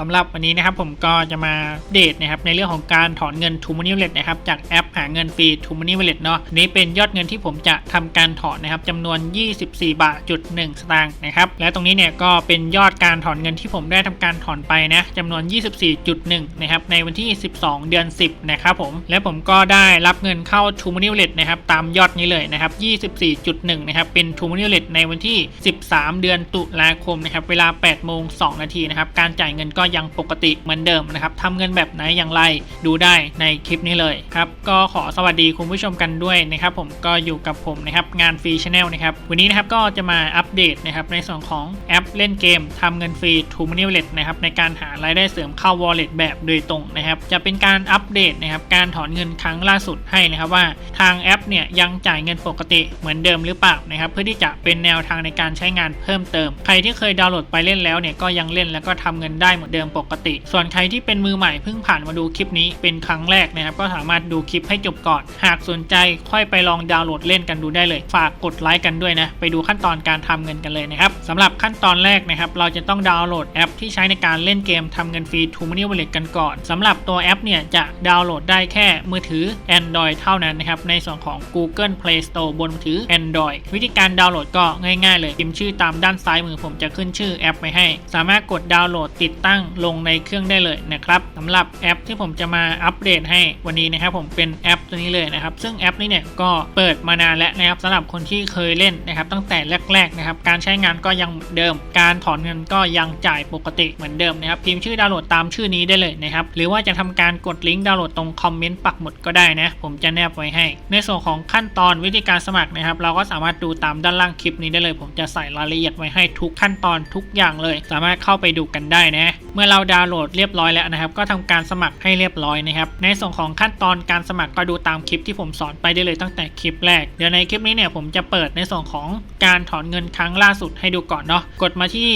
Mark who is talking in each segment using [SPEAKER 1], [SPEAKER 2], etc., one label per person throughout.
[SPEAKER 1] สำหรับวันนี้นะครับผมก็จะมาเดตนะครับในเรื่องของการถอนเงิน t ู Money Wallet นะครับจากแอปหาเงินฟรี t ู Money Wallet เนาะนี้เป็นยอดเงินที่ผมจะทำการถอนนะครับจำนวน 24 บาทจุด1สตางค์นะครับและตรงนี้เนี่ยก็เป็นยอดการถอนเงินที่ผมได้ทำการถอนไปนะจำนวน 24.1นะครับในวันที่ 12 เดือน 10นะครับผมและผมก็ได้รับเงินเข้า t ู Money Wallet นะครับตามยอดนี้เลยนะครับ24.1นะครับเป็น t ู Money Wallet ในวันที่ 13 เดือนตุลาคมนะครับเวลา8โมง2นาทีนะครับการจ่ายเงินก็ยังปกติเหมือนเดิมนะครับทำเงินแบบไหนอย่างไรดูได้ในคลิปนี้เลยครับก็ขอสวัสดีคุณผู้ชมกันด้วยนะครับผมก็อยู่กับผมนะครับงานฟรีชาแนลนะครับวันนี้นะครับก็จะมาอัปเดตนะครับในส่วนของแอปเล่นเกมทำเงินฟรี t ู Money Wallet นะครับในการหารายได้เสริมเข้า Wallet แบบโดยตรงนะครับจะเป็นการอัปเดตนะครับการถอนเงินครั้งล่าสุดให้นะครับว่าทางแอปเนี่ยยังจ่ายเงินปกติเหมือนเดิมหรือเปล่านะครับเพื่อที่จะเป็นแนวทางในการใช้งานเพิ่มเติม ใครที่เคยดาวน์โหลดไปเล่นแล้วเนี่ยก็ยังเล่นแล้วก็ทำเงินได้เหมือนเดิมปกติ ส่วนใครที่เป็นมือใหม่เพิ่งผ่านมาดูคลิปนี้เป็นครั้งแรกนะครับก็สามารถดูคลิปให้จบก่อน หากสนใจค่อยไปลองดาวน์โหลดเล่นกันดูได้เลย ฝากกดไลค์กันด้วยนะไปดูขั้นตอนการทำเงินกันเลยนะครับสำหรับขั้นตอนแรกนะครับเราจะต้องดาวน์โหลดแอปที่ใช้ในการเล่นเกมทำเงินฟรี t ู Money Wallet กันก่อนสำหรับตัวแอปเนี่ยจะดาวน์โหลดได้แค่มือถือ Android เท่านั้นนะครับในส่วนของ Google Play Store บนมือถือ Android วิธีการดาวน์โหลดก็ง่ายๆ เลยพิมพ์ชื่อตามด้านซ้ายมือผมจะขึ้นชื่อแอปไว้ให้ สามารถกดดาวน์โหลดติดตั้งลงในเครื่องได้เลยนะครับสำหรับแอปที่ผมจะมาอัปเดตให้วันนี้นะครับผมเป็นแอปตัวนี้เลยนะครับ ซึ่งแอปนี้เนี่ยก็เปิดมานานแล้วนะครับสำหรับคนที่เคยเล่นนะครับ ตั้งแต่แรกๆนะครับการใช้งานก็ยังเดิม การถอนเงินก็ยังจ่ายปกติเหมือนเดิมนะครับพิมพ์ชื่อดาวน์โหลดตามชื่อนี้ได้เลยนะครับหรือว่าจะทำการกดลิงก์ดาวน์โหลดตรงคอมเมนต์ปักหมุดก็ได้นะผมจะแนบไว้ให้ ในส่วนของขั้นตอนวิธีการสมัครนะครับ เราก็สามารถดูตามด้านล่างคลิปนี้ได้เลย ผมจะใส่รายละเอียดไว้ให้ทุกขั้นตอนทุกอย่างเลย สามารถเข้าไปดูกันได้นะเมื่อเราดาวน์โหลดเรียบร้อยแล้วนะครับ ก็ทำการสมัครให้เรียบร้อยนะครับ ในส่วนของขั้นตอนการสมัครก็ดูตามคลิปที่ผมสอนไปได้เลยตั้งแต่คลิปแรก เดี๋ยวในคลิปนี้เนี่ยผมจะเปิดในส่วนของการถอนเงินครั้งล่าสุดให้ดูก่อนเนาะ กดมาที่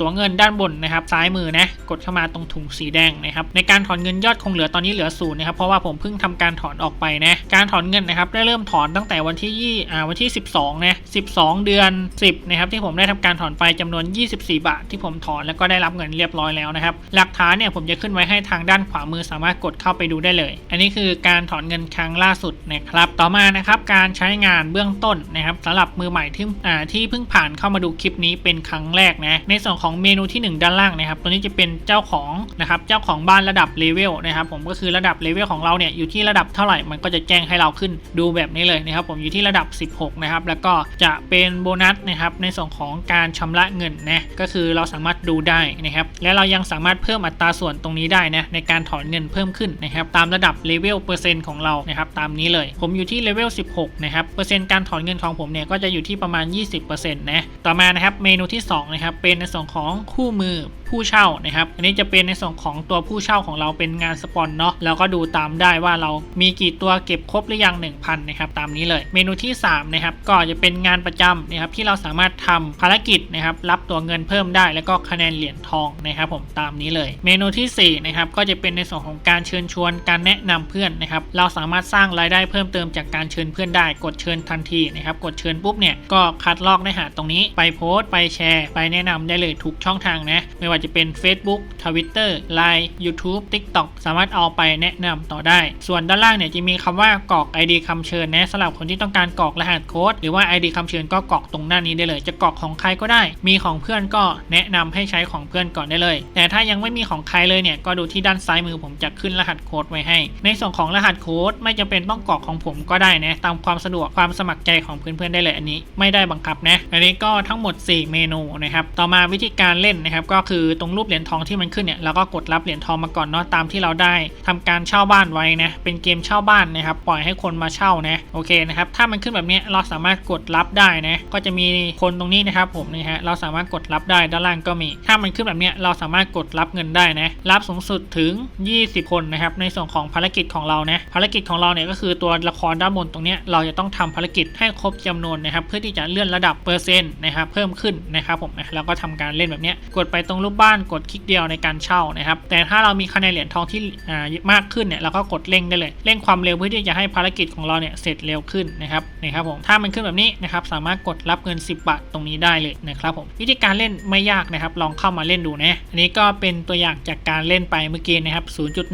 [SPEAKER 1] ตัวเงินด้านบนนะครับ ซ้ายมือนะ กดเข้ามาตรงถุงสีแดงนะครับ ในการถอนเงินยอดคงเหลือตอนนี้เหลือศูนย์นะครับ เพราะว่าผมเพิ่งทำการถอนออกไปนะ การถอนเงินนะครับได้เริ่มถอนตั้งแต่วันที่ยี่วันที่ 12นะ12 เดือน 10นะครับที่ผมได้ทำการถอนไปจำนวน 24 บาท ที่ผมถอนแล้วก็ได้รับเงินเรียบร้อยแล้วนะครับ หลักฐานเนี่ยผมจะขึ้นไว้ให้ทางด้านขวามือสามารถกดเข้าไปดูได้เลย อันนี้คือการถอนเงินครั้งล่าสุดนะครับ ต่อมานะครับการใช้งานเบื้องต้นนะครับสำหรับมือใหม่ที่อ่าที่เพิ่งผ่านเข้ามาดูคลิปนี้เป็นครั้งแรกนะในส่วนของเมนูที่หนึ่งด้านล่างนะครับตัวนี้จะเป็นเจ้าของนะครับเจ้าของบ้านระดับเลเวลนะครับผมก็คือระดับเลเวลของเราเนี่ยอยู่ที่ระดับเท่าไหร่มันก็จะแจ้งให้เราขึ้นดูแบบนี้เลยนะครับผมอยู่ที่ระดับ 16 นะครับ แล้วก็จะเป็นโบนัสนะครับในส่วนของการชำระเงินนะก็คือเราสามารถดูได้นะครับและเรายังสามารถเพิ่มอัตราส่วนตรงนี้ได้นะในการถอนเงินเพิ่มขึ้นนะครับตามระดับเลเวลเปอร์เซ็นต์ของเรานะครับตามนี้เลย ผมอยู่ที่เลเวล16นะครับเปอร์เซ็นต์การถอนเงินของผมเนี่ยก็จะอยู่ที่ประมาณ 20%นะต่อมานะครับเมนูที่2นะครับเป็นในส่วนของคู่มือ ผู้เช่านะครับ อันนี้จะเป็นในส่วนของตัวผู้เช่าของเราเป็นงานสปอนเนาะแล้วก็ดูตามได้ว่าเรามีกี่ตัวเก็บครบหรือยัง 1,000นะครับตามนี้เลย เมนูที่3นะครับก็จะเป็นงานประจำนะครับที่เราสามารถทำภารกิจนะครับรับตัวเงินเพิ่มได้ แล้วก็คะแนนเหรียญทองนะครับผมตามนี้เลย เมนูที่4นะครับก็จะเป็นในส่วนของการเชิญชวนการแนะนำเพื่อนนะครับเราสามารถสร้างรายได้เพิ่มเติมจากการเชิญเพื่อนได้ กดเชิญทันทีนะครับกดเชิญปุ๊บเนี่ยก็คัดลอกเนื้อหาตรงนี้ไปโพสต์ไปแชร์ ไปแนะนำได้เลยทุกช่องทางนะไม่ว่าจะเป็น Facebook Twitter Line YouTube TikTok สามารถเอาไปแนะนำต่อได้ ส่วนด้านล่างเนี่ยจะมีคำว่ากรอก ID คำเชิญนะสำหรับคนที่ต้องการกรอกรหัสโค้ดหรือว่า ID คำเชิญก็กรอกตรงหน้านี้ได้เลย จะกรอกของใครก็ได้ มีของเพื่อนก็แนะนำให้ใช้ของเพื่อนก่อนได้เลย แต่ถ้ายังไม่มีของใครเลยเนี่ยก็ดูที่ด้านซ้ายมือผมจะขึ้นรหัสโค้ดไว้ให้ ในส่วนของรหัสโค้ดไม่จำเป็นต้องกรอกของผมก็ได้นะตามความสะดวกความสมัครใจของเพื่อนๆได้เลยอันนี้ ไม่ได้บังคับนะ อันนี้ก็ทั้งหมด 4 เมนูนะครับ ต่อมาวิธีการเล่นนะครับก็คือตรงรูปเหรียญทองที่มันขึ้นเนี่ยเราก็กดรับเหรียญทองมาก่อนเนาะตามที่เราได้ทำการเช่าบ้านไว้นะเป็นเกมเช่าบ้านนะครับปล่อยให้คนมาเช่านะโอเคนะครับถ้ามันขึ้นแบบนี้เราสามารถกดรับได้นะก็จะมีคนตรงนี้นะครับผมนี่ฮะเราสามารถกดรับได้ด้านล่างก็มี ถ้ามันขึ้นแบบนี้เราสามารถกดรับเงินได้นะรับสูงสุดถึง 20 คนนะครับในส่วนของภารกิจของเรานะภารกิจของเราเนี่ยก็คือตัวละครด้านบนตรงเนี้ยเราจะต้องทำภารกิจให้ครบจำนวนนะครับเพื่อที่จะเลื่อนระดับเปอร์เซ็นต์นะครับเพิ่มขึ้นนะครับผมนะแล้วก็ทำการเล่นแบบนี้กดไปตรงรูปปบ้านกดคลิกเดียวในการเช่านะครับ แต่ถ้าเรามีคะแนนเหรียญทองที่อ่ามากขึ้นเนี่ยเราก็กดเร่งได้เลย เร่งความเร็วเพื่อที่จะให้ภารกิจของเราเนี่ยเสร็จเร็วขึ้นนะครับนี่ครับผมถ้ามันขึ้นแบบนี้นะครับสามารถกดรับเงิน 10 บาทตรงนี้ได้เลยนะครับผมวิธีการเล่นไม่ยากนะครับ ลองเข้ามาเล่นดูนะอันนี้ก็เป็นตัวอย่างจากการเล่นไปเมื่อกี้นะครับ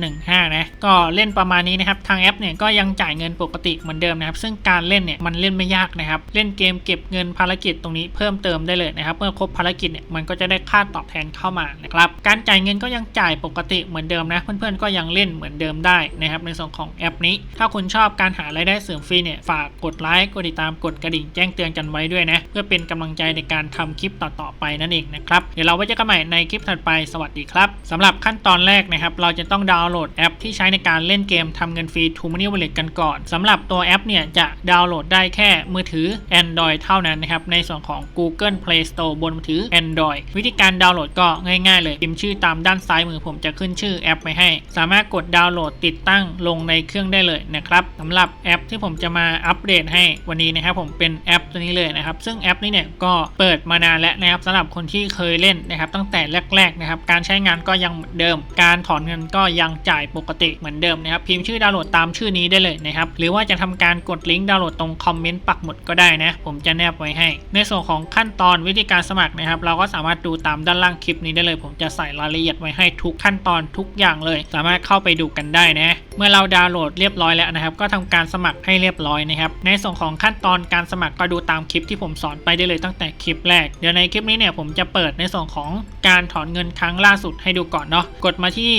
[SPEAKER 1] 0.15 นะก็เล่นประมาณนี้นะครับทางแอปเนี่ยก็ยังจ่ายเงินปกติเหมือนเดิมนะครับ ซึ่งการเล่นเนี่ยมันเล่นไม่ยากนะครับ เล่นเกมเก็บเงินภารกิจตรงนี้เพิ่มเติมได้เลยนะครับเมื่อครบภารกิจเนี่ยมันก็จะได้ค่าตอบแทนเข้ามานะครับการจ่ายเงินก็ยังจ่ายปกติเหมือนเดิมนะ เพื่อนๆก็ยังเล่นเหมือนเดิมได้นะครับในส่วนของแอปนี้ ถ้าคุณชอบการหารายได้เสริมฟรีเนี่ยฝากกดไลค์กดติดตามกดกระดิ่งแจ้งเตือนกันไว้ด้วยนะเพื่อเป็นกำลังใจในการทำคลิปต่อๆไปนั่นเองนะครับเดี๋ยวเราไว้เจอกันใหม่ในคลิปถัดไปสวัสดีครับสำหรับขั้นตอนแรกนะครับเราจะต้องดาวน์โหลดแอปที่ใช้ในการเล่นเกมทำเงินฟรี t ูม Money Wallet กันก่อนสำหรับตัวแอปเนี่ยจะดาวน์โหลดได้แค่มือถือ Android เท่านั้นนะครับในส่วนของ Google Play Store บนมือถือ Android วิธีการดาวน์โหลดก็ง่ายๆเลยพิมพ์ชื่อตามด้านซ้ายมือผมจะขึ้นชื่อแอปไว้ให้ สามารถกดดาวน์โหลดติดตั้งลงในเครื่องได้เลยนะครับสำหรับแอปที่ผมจะมาอัปเดตให้วันนี้นะครับผมเป็นแอปตัวนี้เลยนะครับ ซึ่งแอปนี้เนี่ยก็เปิดมานานแล้วนะครับสำหรับคนที่เคยเล่นนะครับตั้งแต่แแรกๆนะครับ การใช้งานก็ยังเหมือนเดิม การถอนเงินก็ยังจ่ายปกติเหมือนเดิมนะครับ พิมพ์ชื่อดาวน์โหลดตามชื่อนี้ได้เลยนะครับ หรือว่าจะทำการกดลิงก์ดาวน์โหลดตรงคอมเมนต์ปักหมุดก็ได้นะ ผมจะแนบไว้ให้ ในส่วนของขั้นตอนวิธีการสมัครนะครับ เราก็สามารถดูตามด้านล่างคลิปนี้ได้เลย ผมจะใส่รายละเอียดไว้ให้ทุกขั้นตอนทุกอย่างเลย สามารถเข้าไปดูกันได้นะ เมื่อเราดาวน์โหลดเรียบร้อยแล้วนะครับ ก็ทำการสมัครให้เรียบร้อยนะครับ ในส่วนของขั้นตอนการสมัครก็ดูตามคลิปที่ผมสอนไปได้เลยตั้งแต่คลิปแรก เดี๋ยวในคลิปนี้เนี่ยผมจะเปิดในส่วนของการถอนเงินครั้งล่าสุดให้ดูก่อนเนาะกดมาที่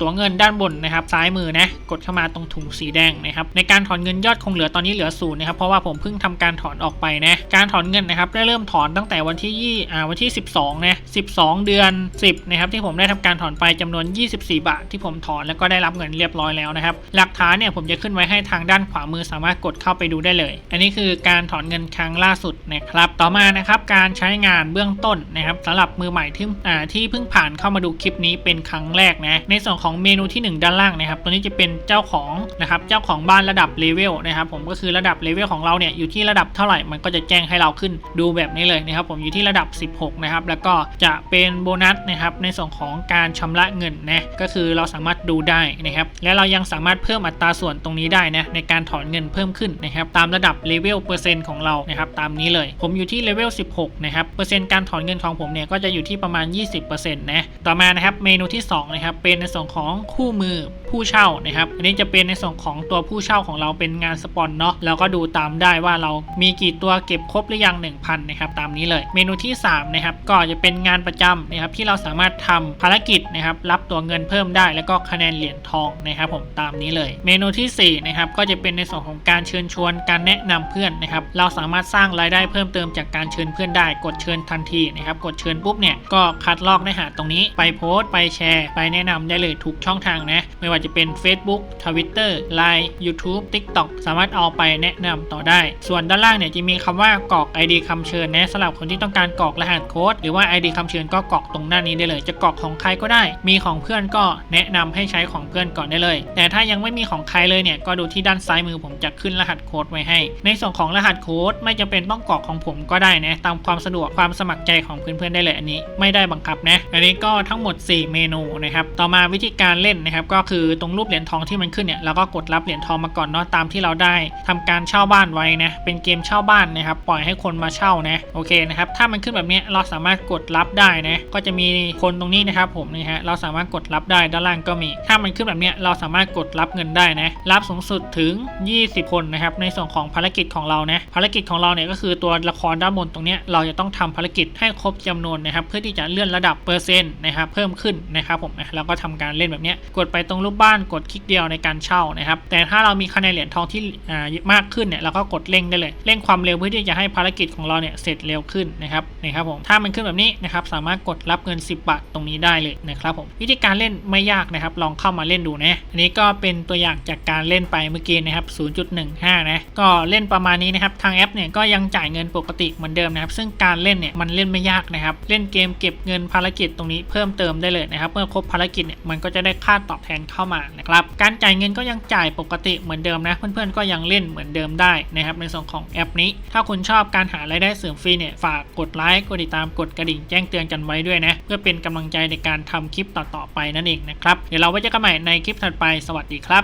[SPEAKER 1] ตัวเงินด้านบนนะครับซ้ายมือนะกดเข้ามาตรงถุงสีแดงนะครับในการถอนเงินยอดคงเหลือตอนนี้เหลือศูนย์นะครับเพราะว่าผมเพิ่งทำการถอนออกไปนะการถอนเงินนะครับได้เริ่มถอนตั้งแต่วันที่ยี่อ่าวันที่ 12นะ12 เดือน 10นะครับที่ผมได้ทำการถอนไปจำนวน 24 บาท ที่ผมถอนแล้วก็ได้รับเงินเรียบร้อยแล้วนะครับหลักฐานเนี่ยผมจะขึ้นไว้ให้ทางด้านขวามือสามารถกดเข้าไปดูได้เลย อันนี้คือการถอนเงินครั้งล่าสุดนะครับต่อมานะครับการใช้งานเบื้องต้นนะครับสำหรับมือใหม่ที่อ่ที่เพิ่งผ่านเข้ามาดูคลิปนี้เป็นครั้งแรกนะ ในส่วนของเมนูที่ 1 ด้านล่างนะครับ ตัวนี้จะเป็นเจ้าของนะครับ เจ้าของบ้านระดับเลเวลนะครับผมก็คือระดับเลเวลของเราเนี่ยอยู่ที่ระดับเท่าไหร่มันก็จะแจ้งให้เราขึ้นดูแบบนี้เลยนะครับ ผมอยู่ที่ระดับ 16 นะครับ แล้วก็จะเป็นโบนัสนะครับในส่วนของการชำระเงินนะก็คือเราสามารถดูได้นะครับ และเรายังสามารถเพิ่มอัตราส่วนตรงนี้ได้นะในการถอนเงินเพิ่มขึ้นนะครับตามระดับเลเวลเปอร์เซ็นต์ของเรานะครับตามนี้เลย ผมอยู่ที่เลเวล 16 นะครับเปอร์เซ็นต์การถอนเงินของผมเนี่ยก็จะอยู่ที่ประมาณ 20%นะต่อมานะครับเมนูที่2นะครับเป็นในส่วนของคู่มือผู้เช่านะครับอันนี้จะเป็นในส่วนของตัวผู้เช่าของเราเป็นงานสปอนเนาะแล้วก็ดูตามได้ว่าเรามีกี่ตัวเก็บครบหรือยัง 1,000นะครับตามนี้เลย เมนูที่3นะครับก็จะเป็นงานประจำนะครับที่เราสามารถทำภารกิจนะครับรับตัวเงินเพิ่มได้ แล้วก็คะแนนเหรียญทองนะครับผมตามนี้เลย เมนูที่4นะครับก็จะเป็นในส่วนของการเชิญชวนการแนะนำเพื่อนนะครับเราสามารถสร้างรายได้เพิ่มเติมจากการเชิญเพื่อนได้ กดเชิญทันทีนะครับกดเชิญปุ๊บเนี่ยก็คัดลอกเนื้อหาตรงนี้ไปโพสต์ไปแชร์ ไปแนะนำได้เลยทุกช่องทางนะ ไม่ว่าจะเป็น Facebook Twitter Line YouTube TikTok สามารถเอาไปแนะนำต่อได้ ส่วนด้านล่างเนี่ยจะมีคำว่ากรอก ID คำเชิญนะสำหรับคนที่ต้องการกรอกรหัสโค้ดหรือว่า ID คำเชิญก็กรอกตรงหน้านี้ได้เลย จะกรอกของใครก็ได้ มีของเพื่อนก็แนะนำให้ใช้ของเพื่อนก่อนได้เลย แต่ถ้ายังไม่มีของใครเลยเนี่ยก็ดูที่ด้านซ้ายมือผมจะขึ้นรหัสโค้ดไว้ให้ ในส่วนของรหัสโค้ดไม่จำเป็นต้องกรอกของผมก็ได้นะตามความสะดวกความสมัครใจของเพื่อนๆได้เลยอันนี้ ไม่ได้บังคับนะอันนี้ก็ทั้งหมด 4 เมนูนะครับ ต่อมาวิธีการเล่นนะครับ ก็คือตรงรูปเหรียญทองที่มันขึ้นเนี่ยเราก็กดรับเหรียญทองมาก่อนเนาะตามที่เราได้ทำการเช่าบ้านไว้นะ เป็นเกมเช่าบ้านนะครับ ปล่อยให้คนมาเช่านะ โอเคนะครับ ถ้ามันขึ้นแบบนี้เราสามารถกดรับได้นะ ก็จะมีคนตรงนี้นะครับผมนี่ฮะ เราสามารถกดรับได้ด้านล่างก็มี ถ้ามันขึ้นแบบนี้เราสามารถกดรับเงินได้นะ รับสูงสุดถึง 20 คนนะครับ ในส่วนของภารกิจของเรานะ ภารกิจของเราเนี่ยก็คือตัวละครด้านบนตรงนี้เราจะต้องทำภารกิจให้ครบจำนวนนะครับ เพื่อที่จะเลื่อนระดับเปอร์เซ็นต์นะครับเพิ่มขึ้นนะครับผมนะเราก็ทำการเล่นแบบนี้กดไปตรงรูปบ้านกดคลิกเดียวในการเช่านะครับแต่ถ้าเรามีคะแนนเหรียญทองที่อ่ามากขึ้นเนี่ยเราก็กดเร่งได้เลยเร่งความเร็วเพื่อที่จะให้ภารกิจของเราเนี่ยเสร็จเร็วขึ้นนะครับนี่ครับผมถ้ามันขึ้นแบบนี้นะครับสามารถกดรับเงิน 10 บาทตรงนี้ได้เลยนะครับผมวิธีการเล่นไม่ยากนะครับลองเข้ามาเล่นดูนะอันนี้ก็เป็นตัวอย่างจากการเล่นไปเมื่อกี้นะครับ 0.15 นะก็เล่นประมาณนี้นะครับทางแอปเนี่ยก็ยังจ่ายเงินปกติเหมือนเดิมนะครับซึ่งการเล่นเนี่ยมันเล่นไม่ยากนะครับเล่นเกมเก็บเงินภารารกิจตรงนี้เพิ่มเติมได้เลยนะครับ เมื่อครบภารกิจเนี่ยมันก็จะได้ค่าตอบแทนเข้ามานะครับ การจ่ายเงินก็ยังจ่ายปกติเหมือนเดิมนะ เพื่อนๆก็ยังเล่นเหมือนเดิมได้นะครับในส่วนของแอปนี้ ถ้าคุณชอบการหารายได้เสริมฟรีเนี่ยฝากกดไลค์กดติดตามกดกระดิ่งแจ้งเตือนกันไว้ด้วยนะเพื่อเป็นกำลังใจในการทำคลิปต่อๆไปนั่นเองนะครับเดี๋ยวเราไว้เจอกันใหม่ในคลิปถัดไปสวัสดีครับ